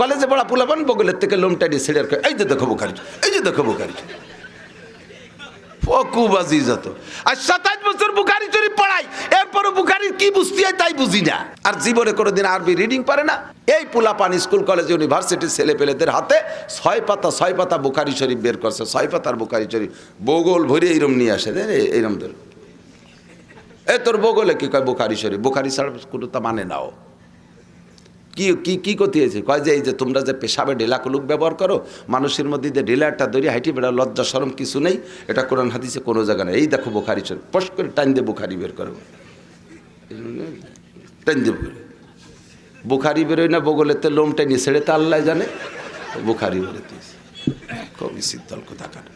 কলেজে পড়া পোলাপান বগলের থেকে লোমটা নিয়ে ছেড়ে এই যে দেখো বুখারি এই যে দেখো বুখারি ফকুবাজি যত। আর সাতাশ বছর বুখারি শরীফ পড়াই, এরপরও বুখারির কি বুঝতে হয় তাই বুঝি না। আর জীবনে কোনোদিন আরবি রিডিং পারে না। এই পোলাপান স্কুল কলেজ ইউনিভার্সিটির ছেলে পেলেদের হাতে ছয় পাতা ছয় পাতা বুখারি শরীফ বের করছে। ছয় পাতার বুখারি শরীফ বগল ভরে এইরম নিয়ে আসে, রে এইরম ধর। এ তোর বগলে কি কয় বুখারি শরীফ বুখারি ছাড়া কোনো তা মানে নাও কি কি কি করতে হয়েছে? কয় যে এই যে তোমরা যে পেশাবে ঢেলা কুলুক ব্যবহার করো, মানুষের মধ্যে যে ঢেলাটা দড়ি হাইটি বেড়া লজ্জা সরম কিছু নেই, এটা কোরআন, হাদিসে কোনো জায়গা নেই। এই দেখো বুখারি শরীফ। পশ করে টাইন দিয়ে বুখারি বের করো। টাইন দিয়ে বের বুখারি বেরোয় না বগলেতে লোম টেনে ছেড়ে তো আল্লাহ জানে। বুখারি বেরোতে কবি শীতল কোথাকার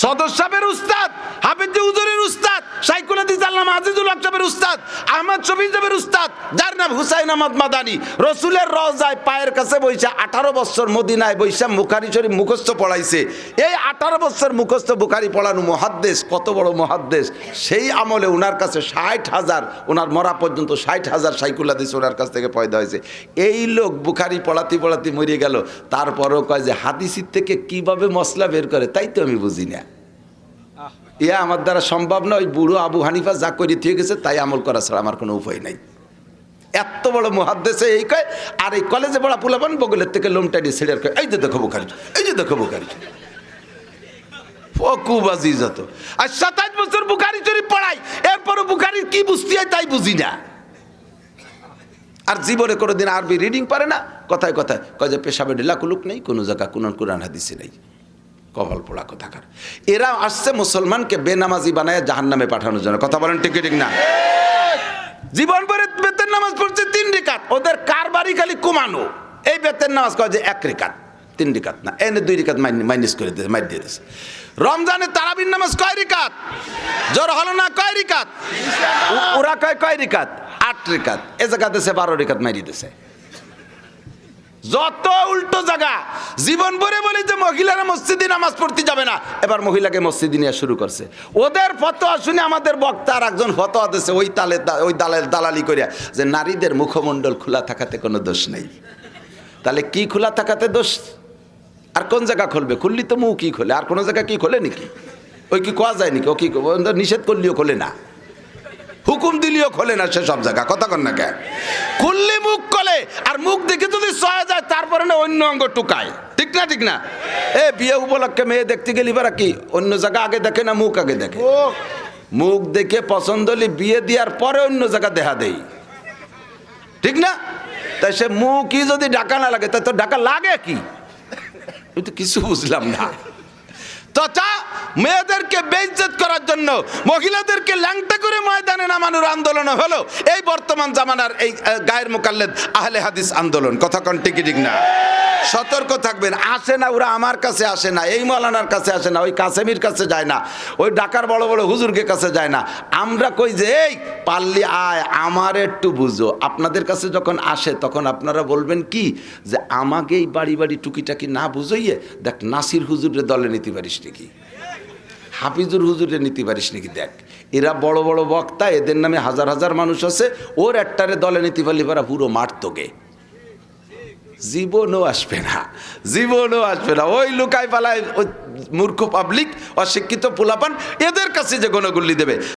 সদর উস্তাদ, হাফিজ উজুরের উস্তাদ সাইকুল হাদিস আল্লামা আজিজুল হক সাহেবের উস্তাদ, আহমদ শফি সাহেবের উস্তাদ, যার নাম হুসাইন আহমদ মাদানি। রসুলের রজায় পায়ের কাছে বইসা আঠারো বছর মদিনায় বৈশা মুখারি শরীফ মুখস্থ পড়াইছে। এই আঠারো বছর মুখস্থ বুখারি পড়ানো মহাদ্দেশ, কত বড় মহাদ্দেশ? সেই আমলে ওনার কাছে ষাট হাজার ওনার মরা পর্যন্ত ষাট হাজার সাইকুল হাদিস ওনার কাছ থেকে পয়দা হয়েছে। এই লোক বুখারি পড়াতে পড়াতে মরিয়ে গেল। তারপরও কয় যে হাদিসির থেকে কীভাবে মশলা বের করে, তাই তো আমি বুঝি না। ইয়া আমার দ্বারা সম্ভব না ওই বুড়ো আবু হানিফা যা করে দিয়ে গেছে তাই আমল করা ছাড়া আমার কোনো উপায় নাই। এত বড় মহাদ্দেশে এই কয়, আর এই কলেজে পড়া পোলাপান বগলের থেকে লোমটা নিয়ে ছেড়ে কয়, এই যে দেখো বুখারি এই যে দেখো বুখারি ফকুবাজি যত আর সাতাশ বছর বুখারি শরীফ পড়াই এরপরও বুখারির কি বুঝতে হয় তাই বুঝি না। আর জীবনে কোনোদিন আরবি রিডিং পারে না, কথায় কথায়, কয় যে পেশাবে ঢিলা কুলুক নেই, কোনো জায়গা কোনো কোরআন হাদিসে নেই। কপাল পোড়া কোথাকার। এরা আসছে মুসলমানকে বেনামাজি বানায় জাহান নামে পাঠানোর জন্য। কথা বলেন ঠিক ঠিক না? জীবন ভরে বেতের নামাজ পড়ছে তিন রেখাত ওদের কার বাড়ি খালি কমানো। এই বেতের নামাজ কয় যে এক রেখাত তিন রেখাত না, এনে দুই রেখাত মাইনাস করে দিয়েছে মাইর দিয়ে দিয়েছে। রমজানে তারাবির নামাজ কয় রেখাত জ্বর হলো না কয় রেখাত ওরা কয় কয় রেখাত আট রেখাত এ জায়গা দেশে বারো রেখাত মাইরি দিছে যত উল্টো জায়গা, জীবন ভরে বলি যে মহিলারা মসজিদে নামাজ পড়তে যাবে না, এবার মহিলাকে মসজিদে নিয়ে শুরু করছে। ওদের ফতোয়া শুনে আমাদের বক্তা আর একজন ফতোয়া দিছে ওই তালে ওই দালাল দালালি করিয়া যে নারীদের মুখমণ্ডল খোলা থাকাতে কোনো দোষ নেই। তাহলে কি খোলা থাকাতে দোষ? আর কোন জায়গা খুলবে? খুললি তো মুখ কি খোলে। আর কোনো জায়গা কি খোলে নাকি? ওই কি কোয়া যায় নাকি? ও কি নিষেধ করলেও খোলে না। হুকুম দিলেও খোলে না সেসব জায়গা। কথা কন না কে? খুললে মুখ খোলে আর মুখ দেখে যদি সয়ে যায় তারপরে না অন্য অঙ্গ টুকায়। ঠিক না ঠিক না? এ বিয়ে উপলক্ষে মেয়ে দেখতে গেলি বারা কি? অন্য জায়গা আগে দেখে না মুখ আগে দেখে? মুখ। দেখে পছন্দ হলে বিয়ে দেওয়ার পরে অন্য জায়গা দেখা দেই। ঠিক না? তাই সে মুখই যদি ডাকা না লাগে তাই তো ডাকা লাগে কি? তো কিছু বুঝলাম না। মেয়েদেরকে বেইজ্জত করার জন্য, মহিলাদেরকে ল্যাংটা করে ময়দানে নামানোর আন্দোলন হলো। এই বর্তমান জামানার এই গায়ের মোকাল্লেদ আহলে হাদিস আন্দোলন। কথা কন টিকি ঠিক না? সতর্ক থাকবেন। আসে না, ওরা আমার কাছে আসে না, এই মৌলানার কাছে আসে না, ওই কাসেমির কাছে যায় না, ওই ডাকার বড় বড় হুজুরকে কাছে যায় না। আমরা কই যে, এই, পারলি, আয়, আমার একটু বুঝো। আপনাদের কাছে যখন আসে, তখন আপনারা বলবেন কি? যে আমাকে এই বাড়ি বাড়ি টুকিটাকি না বুঝইয়ে দেখ, নাসির হুজুরের দলে নিতে পারিস নাকি? হাফিজুর হুজুরে নীতি পারিস নাকি দেখ? এরা বড় বড় বক্তা, এদের নামে হাজার হাজার মানুষ আছে, ওর একটারে দলে নিতে পারলি পারা পুরো মাঠ তোকে জীবনও আসবে না, জীবনও আসবে না। ওই লুকাই পালায় ওই মূর্খ পাবলিক অশিক্ষিত পোলাপান, এদের কাছে যে গণগুল্লি দেবে।